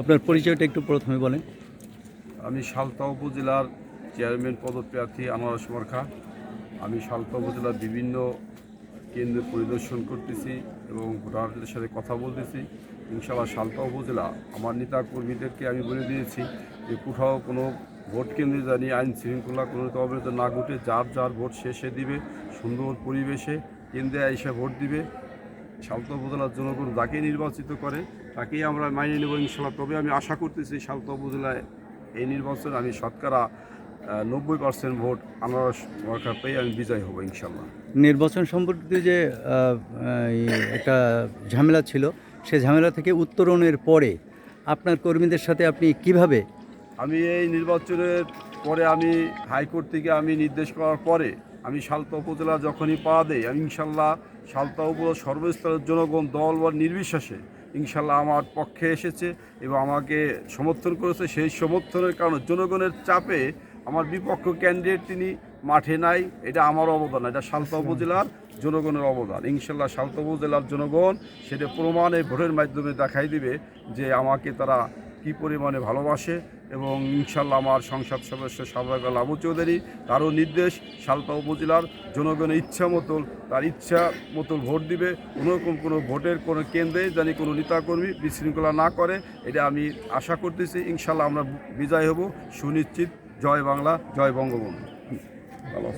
আপনার পরিচয়টা একটু প্রথমে বলেন। আমি সালতা উপজেলার চেয়ারম্যান পদপ্রার্থী আনোয়ার মার্খা আমি সালতা উপজেলার বিভিন্ন কেন্দ্র পরিদর্শন করতেছি এবং ভোটারদের সাথে কথা বলতেছি। ইনশাআল্লাহ সালতা উপজেলা আমার নেতা কর্মীদেরকে আমি বলে দিয়েছি যে কোথাও কোনো ভোট কেন্দ্রে জানি আইন শৃঙ্খলা কোনো অবরোধ না ঘটে, যার যার ভোট শেষে দিবে, সুন্দর পরিবেশে কেন্দ্রে এসে ভোট দিবে। সালতা উপজেলার জনগণ যাকে নির্বাচিত করে তাকেই আমরা মাইনে নেব ইনশাল্লাহ। তবে আমি আশা করতেছি সালতা উপজেলায় এই নির্বাচন আমি শতকরা নব্বই পার্সেন্ট ভোট আনারস সরকার পেয়ে আমি বিজয় হব ইনশাল্লাহ। নির্বাচন সম্পর্কিত যে একটা ঝামেলা ছিল সে ঝামেলা থেকে উত্তরণের পরে আপনার কর্মীদের সাথে আপনি কীভাবে আমি এই নির্বাচনের পরে আমি হাইকোর্ট থেকে আমি নির্দেশ করার পরে আমি সালতা উপজেলা যখনই পা দেই আমি ইনশাল্লাহ সালতা উপজেলা সর্বস্তরের জনগণ দল বা নির্বিশ্বাসে ইনশাল্লাহ আমার পক্ষে এসেছে এবং আমাকে সমর্থন করেছে। সেই সমর্থনের কারণে জনগণের চাপে আমার বিপক্ষ ক্যান্ডিডেট তিনি মাঠে নাই এটা আমার অবদান এটা সালতা উপজেলার জনগণের অবদান। ইনশাল্লাহ সালতা উপজেলার জনগণ সেটা প্রমাণে ভোটের মাধ্যমে দেখাই দিবে যে আমাকে তারা কি পরিমাণে ভালোবাসে এবং ইনশাল্লাহ আমার সংসদ সদস্য সাবরাকাল আবু চৌধুরী, তারও নির্দেশ সালতা উপজেলার জনগণের ইচ্ছা মতন, তার ইচ্ছা মতন ভোট দিবে। কোনোরকম কোনো ভোটের কোনো কেন্দ্রে জানি কোনো নেতাকর্মী বিশৃঙ্খলা না করে, এটা আমি আশা করতেছি। ইনশাল্লাহ আমরা বিজয় হব। সুনিশ্চিত। জয় বাংলা, জয় বঙ্গবন্ধু। ভালো।